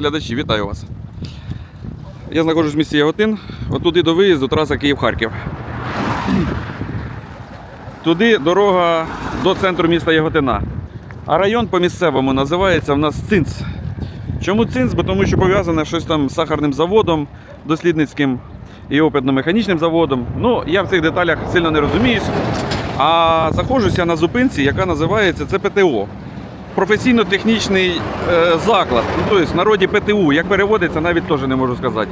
глядачі, вітаю вас. Я знаходжусь в місті Яготин. Отуди до виїзду траса Київ-Харків. Туди дорога до центру міста Яготина. А район по місцевому називається в нас Цинц. Чому Цинц? Бо тому що пов'язане щось там з сахарним заводом, дослідницьким і опитно-механічним заводом. Ну, я в цих деталях сильно не розуміюсь. А заходжуся на зупинці, яка називається ЦПТО. Професійно-технічний е, заклад. Ну, тобто в народі ПТУ. Як переводиться, навіть теж не можу сказати.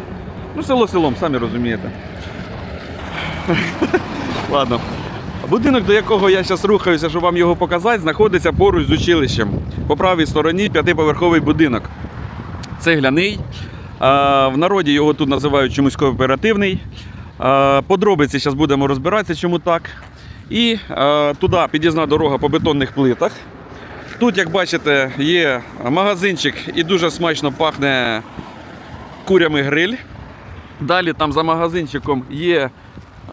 Ну, село селом, самі розумієте. Ладно. Будинок, до якого я зараз рухаюся, щоб вам його показати, знаходиться поруч з училищем. По правій стороні п'ятиповерховий будинок. Цегляний. А, В народі його тут називають чомусь кооперативний. А, Подробиці зараз будемо розбиратися, чому так. І туди під'їзна дорога по бетонних плитах. Тут, як бачите, є магазинчик і дуже смачно пахне курями гриль. Далі там за магазинчиком є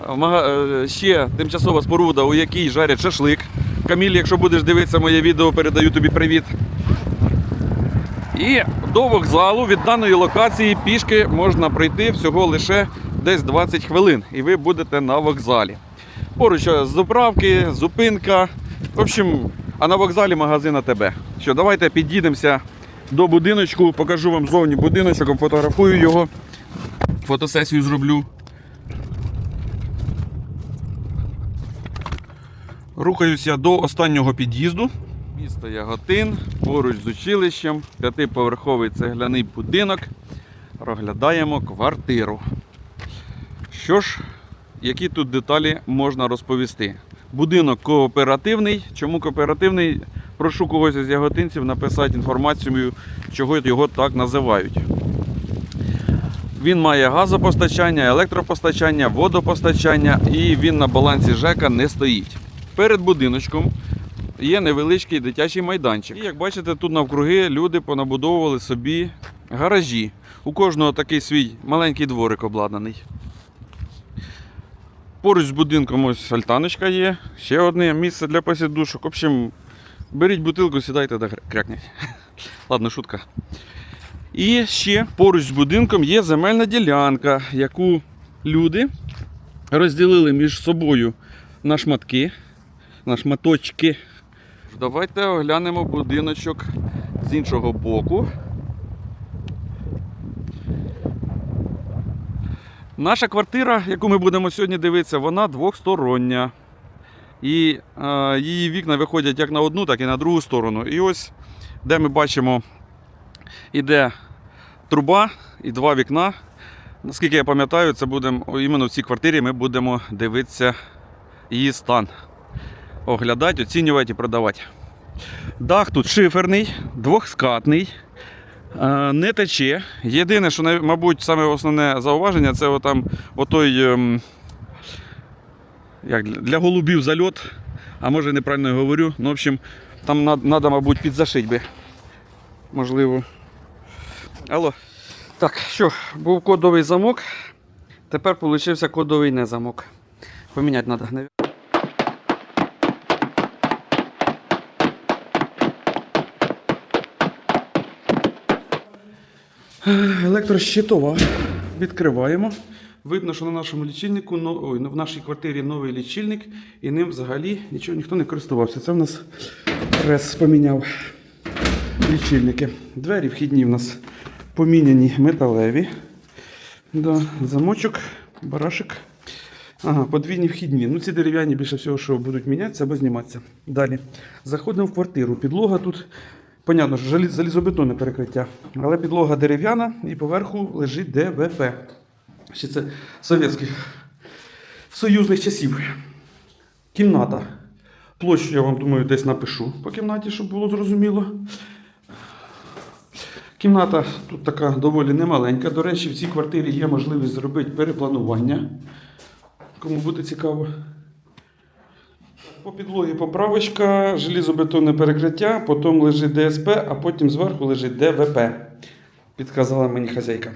е, е, ще тимчасова споруда, у якій жарять шашлик. Каміль, якщо будеш дивитися моє відео, передаю тобі привіт. І до вокзалу від даної локації пішки можна пройти всього лише десь 20 хвилин, і ви будете на вокзалі. Поруч е, заправки, зупинка. В общем, а на вокзалі магазин АТБ. Що, давайте підійдемося до будиночку, покажу вам зовні будиночок, фотографую його, фотосесію зроблю. Рухаюся до останнього під'їзду. Місто Яготин, поруч з училищем, п'ятиповерховий цегляний будинок. Розглядаємо квартиру. Що ж, які тут деталі можна розповісти? Будинок кооперативний. Чому кооперативний? Прошу когось із яготинців написати інформацію, чого його так називають. Він має газопостачання, електропостачання, водопостачання і він на балансі ЖЕКа не стоїть. Перед будиночком є невеличкий дитячий майданчик. І як бачите, тут навкруги люди понабудовували собі гаражі. У кожного такий свій маленький дворик обладнаний. Поруч з будинком ось альтаночка є, ще одне місце для посідушок. В общем, беріть бутилку, сідайте та крякніть. Ладно, шутка. І ще поруч з будинком є земельна ділянка, яку люди розділили між собою на шматки, на шматочки. Давайте оглянемо будиночок з іншого боку. Наша квартира, яку ми будемо сьогодні дивитися, вона двохстороння. І е, її вікна виходять як на одну, так і на другу сторону. І ось, де ми бачимо, іде труба і два вікна. Наскільки я пам'ятаю, це будемо іменно в цій квартирі ми будемо дивитися її стан. Оглядати, оцінювати і продавати. Дах тут шиферний, двохскатний, не тече. Єдине, що, мабуть, саме основне зауваження, це отам, отой, ем, як для- голубів зальот, а може неправильно я говорю. Ну, в общем, там треба, мабуть, підзашити би. Можливо. Алло. Так, що, був кодовий замок. Тепер вийшов кодовий не замок. Поміняти треба. Електрощитова. Відкриваємо. Видно, що на нашому лічильнику, ой, в нашій квартирі новий лічильник, і ним взагалі нічого ніхто не користувався. Це в нас прес поміняв лічильники. Двері вхідні в нас поміняні металеві. Да, замочок, барашек. Ага, подвійні вхідні. Ну, ці дерев'яні більше всього, що будуть мінятися або зніматися. Далі. Заходимо в квартиру. Підлога тут, понятно, що залізобетонне перекриття. Але підлога дерев'яна і поверху лежить ДВП. Ще це совєтських союзних часів. Кімната. Площу я вам думаю десь напишу по кімнаті, щоб було зрозуміло. Кімната тут така доволі немаленька. До речі, в цій квартирі є можливість зробити перепланування. Кому буде цікаво. По підлогі поправочка, желізобетонне перекриття, потім лежить ДСП, а потім зверху лежить ДВП. Підказала мені хазяйка.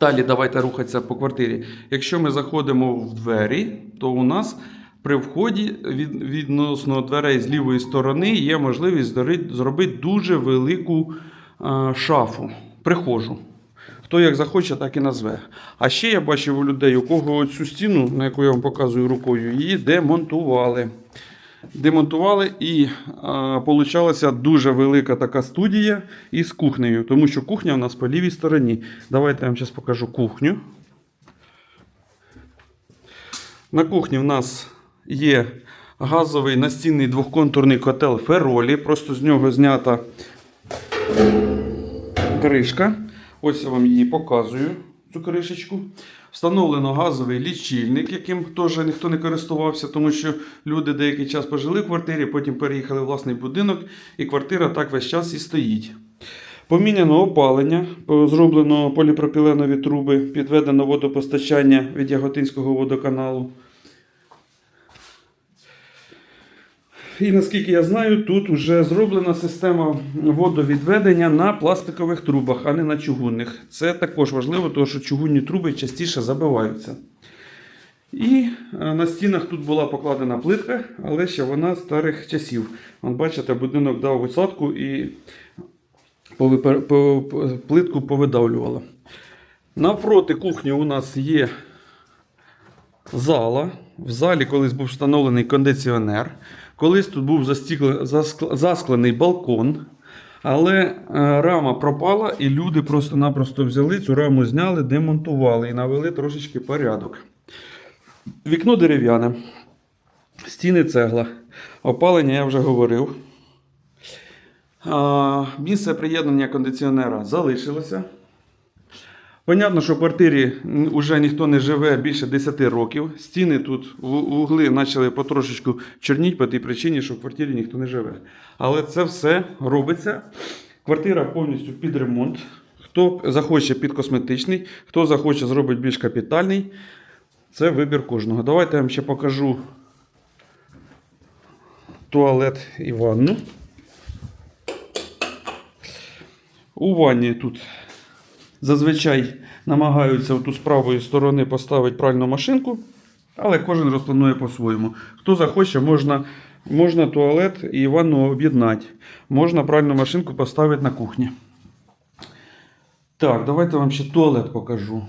Далі давайте рухатися по квартирі. Якщо ми заходимо в двері, то у нас при вході від, відносно дверей з лівої сторони є можливість зробити дуже велику шафу. прихожу. Хто як захоче, так і назве. А ще я бачив у людей, у кого цю стіну, на яку я вам показую рукою, її демонтували. Демонтували і а, получалася дуже велика така студія із кухнею, тому що кухня у нас по лівій стороні. Давайте я вам зараз покажу кухню. На кухні в нас є газовий настінний двохконтурний котел Феролі. Просто з нього знята кришка. Ось я вам її показую, цю кришечку. Встановлено газовий лічильник, яким теж ніхто не користувався, тому що люди деякий час пожили в квартирі, потім переїхали в власний будинок, і квартира так весь час і стоїть. Поміняно опалення, зроблено поліпропіленові труби, підведено водопостачання від Яготинського водоканалу. І наскільки я знаю, тут вже зроблена система водовідведення на пластикових трубах, а не на чугунних. Це також важливо, тому що чугунні труби частіше забиваються. І е, на стінах тут була покладена плитка, але ще вона старих часів. Вон, бачите, будинок дав висадку і плитку повидавлювала. Навпроти кухні у нас є зала. В залі колись був встановлений кондиціонер. Колись тут був засклений балкон. Але е, рама пропала, і люди просто-напросто взяли цю раму, зняли, демонтували і навели трошечки порядок. Вікно дерев'яне, стіни цегла. Опалення я вже говорив. Місце приєднання кондиціонера залишилося. Понятно, що в квартирі вже ніхто не живе більше 10 років. Стіни тут вугли почали потрошечку чорніть по тій причині, що в квартирі ніхто не живе. Але це все робиться. Квартира повністю під ремонт. Хто захоче під косметичний, хто захоче зробить більш капітальний. Це вибір кожного. Давайте я вам ще покажу туалет і ванну. У ванні тут зазвичай намагаються оту з правої сторони поставити пральну машинку, але кожен розпланує по-своєму. Хто захоче, можна, можна туалет і ванну об'єднати. Можна пральну машинку поставити на кухні. Так, давайте вам ще туалет покажу.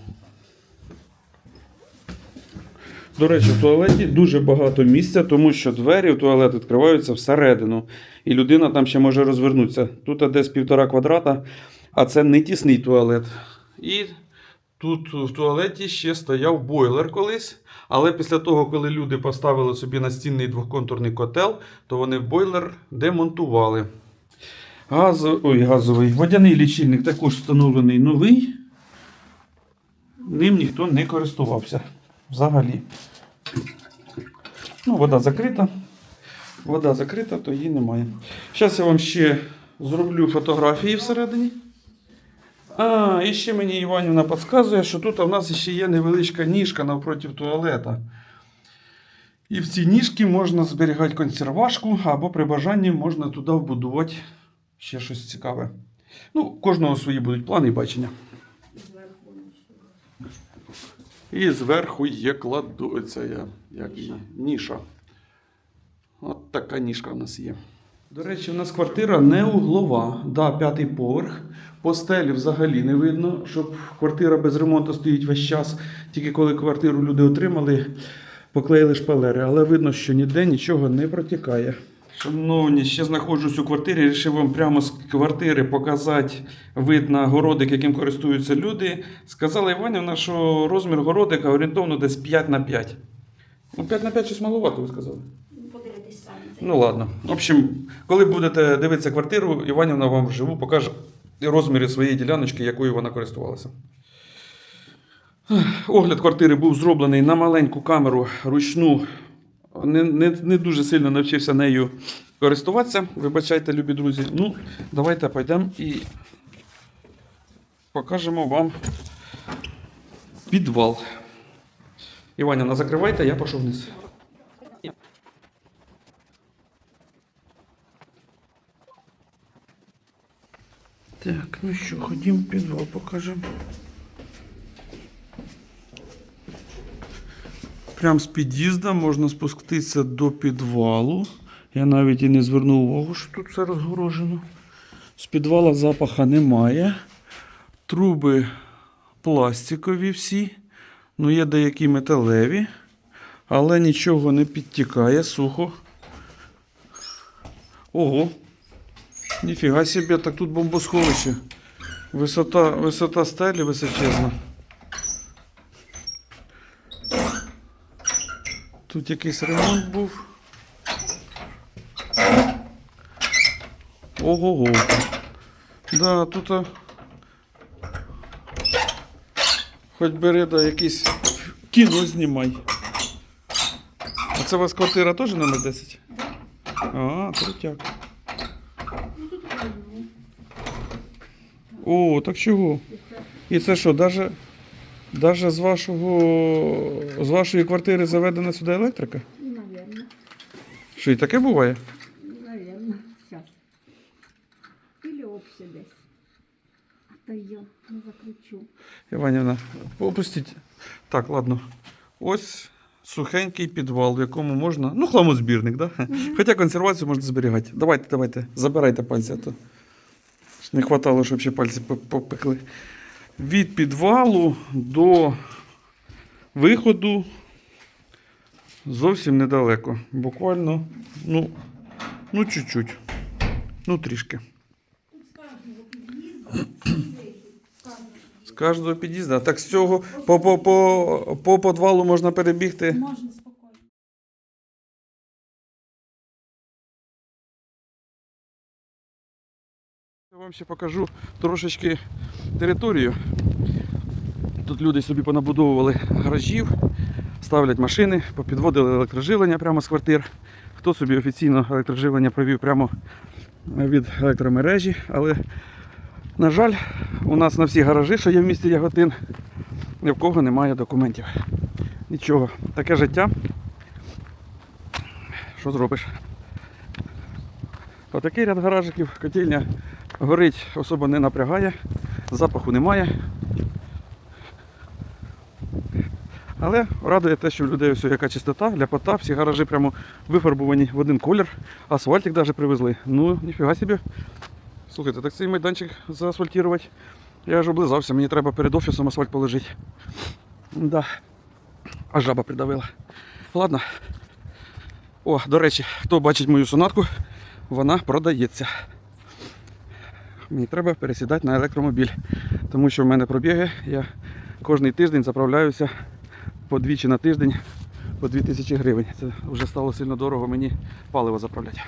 До речі, в туалеті дуже багато місця, тому що двері в туалет відкриваються всередину. І людина там ще може розвернутися. Тут десь півтора квадрата, а це не тісний туалет. І тут в туалеті ще стояв бойлер колись. Але після того, коли люди поставили собі настінний двохконтурний котел, то вони бойлер демонтували. Газ... Ой, газовий. Водяний лічильник також встановлений новий. Ним ніхто не користувався взагалі. Ну, вода закрита. Вода закрита, то її немає. Зараз я вам ще зроблю фотографії всередині. А, і ще мені Іванівна підказує, що тут у нас ще є невеличка ніжка навпроти туалета. І в цій ніжці можна зберігати консервашку, або при бажанні можна туди вбудувати ще щось цікаве. Ну, кожного свої будуть плани і бачення. І зверху є кладу, як ніша. От така ніжка в нас є. До речі, у нас квартира не углова, да, п'ятий поверх. По стелі взагалі не видно, щоб квартира без ремонту стоїть весь час. Тільки коли квартиру люди отримали, поклеїли шпалери. Але видно, що ніде нічого не протікає. Шановні, ще знаходжусь у квартирі, рішив вам прямо з квартири показати вид на городик, яким користуються люди. Сказала Іванівна, що розмір городика орієнтовно десь 5 на 5. Ну, 5 на 5 щось маловато, ви сказали. Ну ладно. В общем, коли будете дивитися квартиру, Іванівна вам вживу покаже розміри своєї діляночки, якою вона користувалася. Огляд квартири був зроблений на маленьку камеру ручну. Не, не, не дуже сильно навчився нею користуватися. Вибачайте, любі друзі. Ну, давайте пойдемо і покажемо вам підвал. Іванівна, закривайте, я пішов вниз. Так, ну що, ходім в підвал покажемо. Прям з під'їзда можна спуститися до підвалу. Я навіть і не звернув увагу, що тут все розгорожено. З підвала запаха немає. Труби пластикові всі, ну є деякі металеві, але нічого не підтікає, сухо. Ого. Ніфіга собі, так тут бомбосховище. Висота, висота стелі височезна. Тут якийсь ремонт був. Ого-го. Да, тут. а, Хоч бери, да, якийсь кіно знімай. А це у вас квартира теж номер 10? А, крутяк. О, так чого? І це що, даже, даже з вашого з вашої квартири заведена сюди електрика? Наверно. Що і таке буває? Наверно. Сейчас. Или обще десь. А то я не закручу. Іванівна, опустіть. Так, ладно. Ось сухенький підвал, в якому можна. Ну, хламозбірник, да? Хоча консервацію можна зберігати. Давайте, давайте, забирайте пальці, а то не хватало, щоб ще пальці попекли. Від підвалу до виходу зовсім недалеко. Буквально, ну, ну чуть-чуть. Ну, трішки. Кожного під'їзду. Так з цього по, по, по, по підвалу можна перебігти. Можна спокійно. Я вам ще покажу трошечки територію. Тут люди собі понабудовували гаражів, ставлять машини, попідводили електроживлення прямо з квартир. Хто собі офіційно електроживлення провів прямо від електромережі. Але, на жаль, у нас на всі гаражі, що є в місті Яготин, ні в кого немає документів. Нічого, таке життя. Що зробиш? Отакий ряд гаражиків, котельня горить, особо не напрягає, запаху немає. Але радує те, що в людей ось яка чистота, ляпота, всі гаражі прямо вифарбовані в один колір, асфальтик навіть привезли. Ну, ніфіга собі. Слухайте, так цей майданчик заасфальтувати. Я ж облизався, мені треба перед офісом асфальт положити. Да. А жаба придавила. Ладно. О, до речі, хто бачить мою сонатку, вона продається. Мені треба пересідати на електромобіль, тому що в мене пробіги. Я кожний тиждень заправляюся по двічі на тиждень по 2000 гривень. Це вже стало сильно дорого мені паливо заправляти.